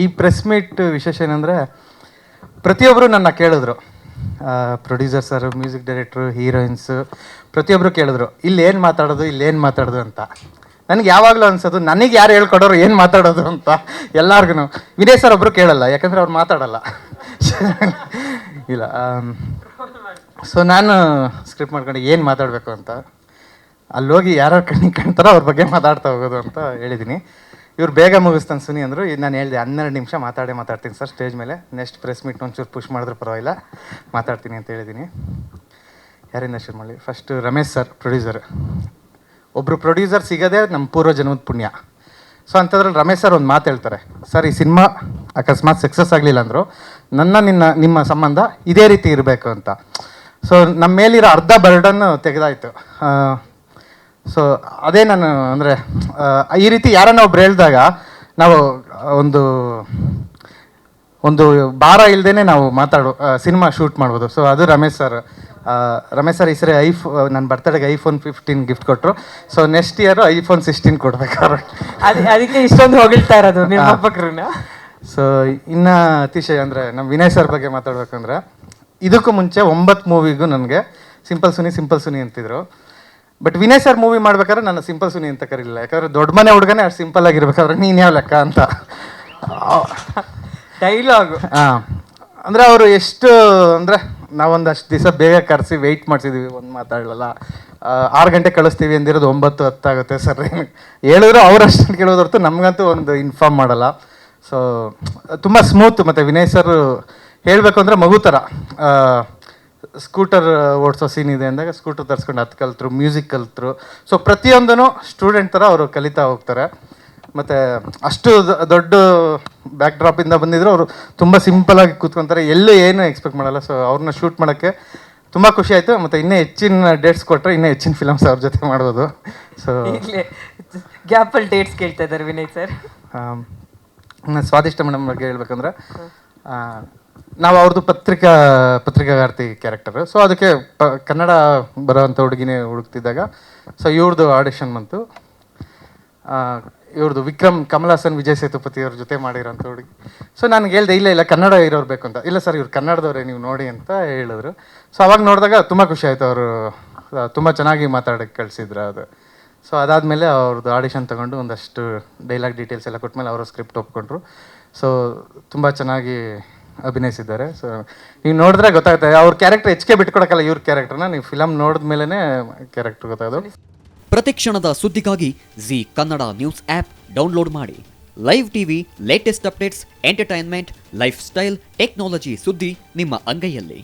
ಈ press meet ವಿಶೇಷ ಏನಂದರೆ ಪ್ರತಿಯೊಬ್ಬರು ನನ್ನ ಕೇಳಿದ್ರು. Producer sir music director heroines ಪ್ರತಿಯೊಬ್ಬರು ಕೇಳಿದ್ರು, ಇಲ್ಲಿ ಏನು ಮಾತಾಡೋದು, ಇಲ್ಲಿ ಏನು ಮಾತಾಡೋದು ಅಂತ. ನನಗೆ ಯಾವಾಗಲೂ ಅನ್ಸೋದು, ನನಗೆ ಯಾರು ಹೇಳ್ಕೊಡೋರು, ಏನು ಮಾತಾಡೋದು ಅಂತ ಎಲ್ಲರಿಗೂ ವಿನಯ್ ಸರ್ ಒಬ್ಬರು ಕೇಳಲ್ಲ, ಯಾಕಂದರೆ ಅವ್ರು ಮಾತಾಡಲ್ಲ. ಇಲ್ಲ ಸೊ ನಾನು ಸ್ಕ್ರಿಪ್ಟ್ ಮಾಡ್ಕೊಂಡು ಏನು ಮಾತಾಡಬೇಕು ಅಂತ, ಅಲ್ಲೋಗಿ ಯಾರು ಕಣ್ಣಿಗೆ ಕಾಣ್ತಾರೋ ಅವ್ರ ಬಗ್ಗೆ ಮಾತಾಡ್ತಾ ಹೋಗೋದು ಅಂತ ಹೇಳಿದ್ದೀನಿ ಇವ್ರು ಬೇಗ ಮುಗಿಸ್ತಾನೆ ಸುನಿ ಅಂದರು. ನಾನು ಹೇಳಿದೆ, ಹನ್ನೆರಡು ನಿಮಿಷ ಮಾತಾಡೇ ಮಾತಾಡ್ತೀನಿ ಸರ್ ಸ್ಟೇಜ್ ಮೇಲೆ. ನೆಕ್ಸ್ಟ್ ಪ್ರೆಸ್ ಮೀಟ್ ಒಂಚೂರು ಪುಷ್ ಮಾಡಿದ್ರೆ ಪರವಾಗಿಲ್ಲ. ಮಾತಾಡ್ತೀನಿ ಅಂತ ಹೇಳಿದ್ದೀನಿ ಯಾರಿಂದ ಶುರು ಮಾಡಲಿ? ಫಸ್ಟು ರಮೇಶ್ ಸರ್ ಪ್ರೊಡ್ಯೂಸರ್ ಒಬ್ಬರು ಪ್ರೊಡ್ಯೂಸರ್ ಸಿಗೋದೇ ನಮ್ಮ ಪೂರ್ವ ಜನ್ಮದ ಪುಣ್ಯ. ಸೊ ಅಂಥದ್ರಲ್ಲಿ ರಮೇಶ್ ಸರ್ ಒಂದು ಮಾತು ಹೇಳ್ತಾರೆ. ಸರ್, ಈ ಸಿನಿಮಾ ಅಕಸ್ಮಾತ್ ಸಕ್ಸಸ್ ಆಗಲಿಲ್ಲ ಅಂದರು. ನನ್ನ, ನಿನ್ನ, ನಿಮ್ಮ ಸಂಬಂಧ ಇದೇ ರೀತಿ ಇರಬೇಕು ಅಂತ. ಸೊ ನಮ್ಮ ಮೇಲಿರೋ ಅರ್ಧ ಬರ್ಡನ್ನು ತೆಗೆದಾಯ್ತು. ಸೊ ಅದೇ ನಾನು ಅಂದರೆ ಈ ರೀತಿ ಯಾರನ್ನ ಒಬ್ರು ಹೇಳಿದಾಗ ನಾವು ಒಂದು ಒಂದು ಭಾರ ಇಲ್ಲದೇ ನಾವು ಮಾತಾಡೋ ಸಿನಿಮಾ ಶೂಟ್ ಮಾಡ್ಬೋದು. ಸೊ ಅದು ರಮೇಶ್ ಸರ್ ರಮೇಶ್ ಸರ್ ಈ ಸರಿ ಐಫೋ ನನ್ನ ಬರ್ತಡೆಗೆ ಐಫೋನ್ ಫಿಫ್ಟೀನ್ ಗಿಫ್ಟ್ ಕೊಟ್ಟರು so next year iPhone sixteen ಕೊಡ್ಬೇಕಾದ್ರೆ ಅದೇ ಅದಕ್ಕೆ ಇಷ್ಟೊಂದು ಹೊಗಳ್ತಾ ಇರೋದು ನಿರ್ಮಾಪಕರನ್ನ ಸೊ ಇನ್ನು ಅತಿಶಯ ಅಂದರೆ ನಮ್ಮ ವಿನಯ್ ಸರ್ ಬಗ್ಗೆ ಮಾತಾಡ್ಬೇಕಂದ್ರೆ ಇದಕ್ಕೂ ಮುಂಚೆ ಒಂಬತ್ತು ಮೂವಿಗೂ ನನಗೆ ಸಿಂಪಲ್ ಸುನಿ ಸಿಂಪಲ್ ಸುನಿ ಅಂತಿದ್ರು. ಬಟ್ ವಿನಯ್ ಸರ್ ಮೂವಿ ಮಾಡ್ಬೇಕಾದ್ರೆ ನನ್ನ ಸಿಂಪಲ್ ಸುನಿ ಅಂತ ಕರೀಲಿಲ್ಲ. ಯಾಕಂದ್ರೆ ದೊಡ್ಡ ಮನೆ ಹುಡುಗನೇ ಅಷ್ಟು ಸಿಂಪಲ್ ಆಗಿರ್ಬೇಕಾದ್ರೆ ನೀನು ಯಾವ ಲೆಕ್ಕ ಅಂತ. ಡೈಲಾಗ್ ಹಾಂ ಅಂದರೆ ಅವರು ಎಷ್ಟು ಅಂದರೆ ನಾವೊಂದಷ್ಟು ದಿವಸ ಬೇಗ ಕರೆಸಿ ವೆಯ್ಟ್ ಮಾಡ್ಸಿದೀವಿ ಒಂದು ಮಾತಾಡಲ್ಲ ಆರು ಗಂಟೆ ಕಳಿಸ್ತೀವಿ ಅಂದಿರೋದು ಒಂಬತ್ತು ಹತ್ತಾಗುತ್ತೆ ಸರ್ ಹೇಳಿದ್ರು ಅವ್ರಷ್ಟು ಅಷ್ಟು ಹೊರತು ನಮಗಂತೂ ಒಂದು ಇನ್ಫಾರ್ಮ್ ಮಾಡಲ್ಲ. ಸೊ ತುಂಬ ಸ್ಮೂತ್ ಮತ್ತು ವಿನಯ್ ಸರ್ ಹೇಳಬೇಕು ಅಂದರೆ ಮಗು ಥರ ಸ್ಕೂಟರ್ ಓಡಿಸೋ ಸೀನ್ ಇದೆ ಅಂದಾಗ ಸ್ಕೂಟರ್ ತರಿಸ್ಕೊಂಡು ಹತ್ತು ಕಲ್ತರು ಮ್ಯೂಸಿಕ್ ಕಲ್ತರು ಸೊ ಪ್ರತಿಯೊಂದೂ ಸ್ಟೂಡೆಂಟ್ ಥರ ಅವರು ಕಲಿತಾ ಹೋಗ್ತಾರೆ. ಮತ್ತು ಅಷ್ಟು ದೊಡ್ಡ ಬ್ಯಾಕ್ ಡ್ರಾಪಿಂದ ಬಂದಿದ್ರು ಅವರು ತುಂಬ ಸಿಂಪಲಾಗಿ ಕೂತ್ಕೊತಾರೆ. ಎಲ್ಲೂ ಏನು ಎಕ್ಸ್ಪೆಕ್ಟ್ ಮಾಡಲ್ಲ. ಸೊ ಅವ್ರನ್ನ ಶೂಟ್ ಮಾಡೋಕ್ಕೆ ತುಂಬ ಖುಷಿ ಆಯಿತು. ಮತ್ತು ಇನ್ನೂ ಹೆಚ್ಚಿನ ಡೇಟ್ಸ್ ಕೊಟ್ಟರೆ ಇನ್ನೂ ಹೆಚ್ಚಿನ ಫಿಲಮ್ಸ್ ಅವ್ರ ಜೊತೆ ಮಾಡ್ಬೋದು. ಸೊ ಗ್ಯಾಪಲ್ ಡೇಟ್ಸ್ ಕೇಳ್ತಾ ಇದ್ದಾರೆ ವಿನಯ್ ಸರ್. ಸ್ವಾದಿಷ್ಟ ಮೇಡಮ್ ಬಗ್ಗೆ ಹೇಳ್ಬೇಕಂದ್ರೆ ನಾವು ಅವ್ರದ್ದು ಪತ್ರಿಕಾ, ಪತ್ರಿಕಾಗಾರ್ತಿ ಕ್ಯಾರೆಕ್ಟರ್ ಸೊ ಅದಕ್ಕೆ ಪ, ಕನ್ನಡ ಬರೋವಂಥ ಹುಡುಗಿನೇ ಹುಡುಕ್ತಿದ್ದಾಗ ಸೊ ಇವ್ರದ್ದು ಆಡಿಷನ್ ಬಂತು. ಇವ್ರದ್ದು ವಿಕ್ರಮ್, ಕಮಲಾಸನ್, ವಿಜಯ್ ಸೇತುಪತಿ ಅವ್ರ ಜೊತೆ ಮಾಡಿರೋಂಥ ಹುಡುಗಿ. ಸೊ ನನಗೆ ಹೇಳ್ದೆ, ಇಲ್ಲ ಇಲ್ಲ, ಕನ್ನಡ ಇರೋರು ಬೇಕು ಅಂತ ಇಲ್ಲ ಸರ್, ಇವ್ರು ಕನ್ನಡದವರೇ, ನೀವು ನೋಡಿ ಅಂತ ಹೇಳಿದ್ರು. ಸೊ ಅವಾಗ ನೋಡಿದಾಗ ತುಂಬ ಖುಷಿ ಆಯಿತು ಅವರು ತುಂಬ ಚೆನ್ನಾಗಿ ಮಾತಾಡೋಕ್ಕೆ ಕಳಿಸಿದ್ರು ಅದು. ಸೊ ಅದಾದಮೇಲೆ ಅವ್ರದ್ದು ಆಡಿಷನ್ ತೊಗೊಂಡು ಒಂದಷ್ಟು ಡೈಲಾಗ್ ಡೀಟೇಲ್ಸ್ ಎಲ್ಲ ಕೊಟ್ಮೇಲೆ ಅವರು ಸ್ಕ್ರಿಪ್ಟ್ ಒಪ್ಕೊಂಡ್ರು. ಸೊ ತುಂಬ ಚೆನ್ನಾಗಿ ಅಭಿನಯಿಸಿದ್ದಾರೆ. ಸೊ ನೀವು ನೋಡಿದ್ರೆ ಗೊತ್ತಾಗುತ್ತೆ. ಅವ್ರ ಕ್ಯಾರೆಕ್ಟರ್ ಹೆಚ್ಚಿಗೆ ಬಿಟ್ಕೊಡಕ್ಕಲ್ಲ ಇವ್ರ ಕ್ಯಾರೆಕ್ಟರ್ನ ನೀವು ಫಿಲಮ್ ನೋಡಿದ್ಮೇಲೆ ಕ್ಯಾರೆಕ್ಟರ್ ಗೊತ್ತಾಗೋದು. ಪ್ರತಿಕ್ಷಣದ ಸುದ್ದಿಗಾಗಿ Zee Kannada news app download ಮಾಡಿ. Live TV latest updates entertainment lifestyle technology ಸುದ್ದಿ ನಿಮ್ಮ ಅಂಗೈಯಲ್ಲಿ.